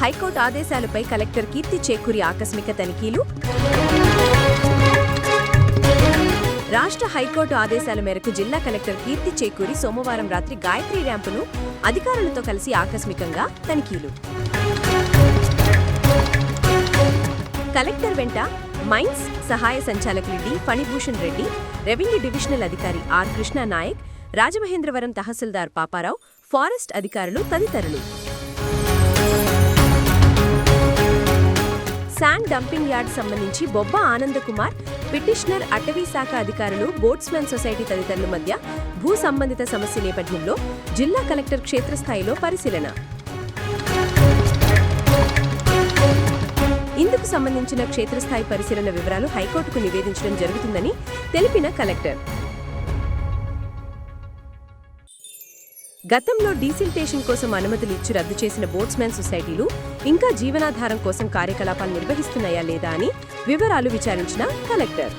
High court ఆదేశాలపై collector కీర్తి చేకూరి ఆకస్మిక తనిఖీలు. రాష్ట్ర హైకోర్టు ఆదేశాల మేరకు జిల్లా కలెక్టర్ కీర్తి చేకూరి సోమవారం రాత్రి గాయత్రి ర్యాంపును అధికారులతో కలిసి ఆకస్మికంగా తనిఖీలు. కలెక్టర్ వెంట మైన్స్ సహాయ సంచాలకులు D. Phanibhushan Reddy revenue divisional అధికారి ఆర్. కృష్ణ నాయక్ రాజమహేంద్రవరం తహసీల్దార్ పాపారావు ఫారెస్ట్ అధికారులు తదితరులు. ల్యాండ్ డంపింగ్ యార్డ్ సంబంధించి బొబ్బ ఆనందకుమార్ పిటిషనర్ అటవీ శాఖ అధికారులు బోట్స్మెన్ సొసైటీ తదితరుల మధ్య భూ సంబంధిత సమస్య నేపథ్యంలో జిల్లా కలెక్టర్ క్షేత్రస్థాయిలో పరిశీలన. ఇందుకు సంబంధించిన క్షేత్రస్థాయి పరిశీలన వివరాలు హైకోర్టుకు నివేదించడం జరుగుతుందని తెలిపిన కలెక్టర్. గతంలో డీసిల్టేషన్ కోసం అనుమతులు ఇచ్చి రద్దు చేసిన బోట్స్మెన్ సొసైటీలు ఇంకా జీవనాధారం కోసం కార్యకలాపాలు నిర్వహిస్తున్నాయా లేదా అని వివరాలు విచారించిన కలెక్టర్.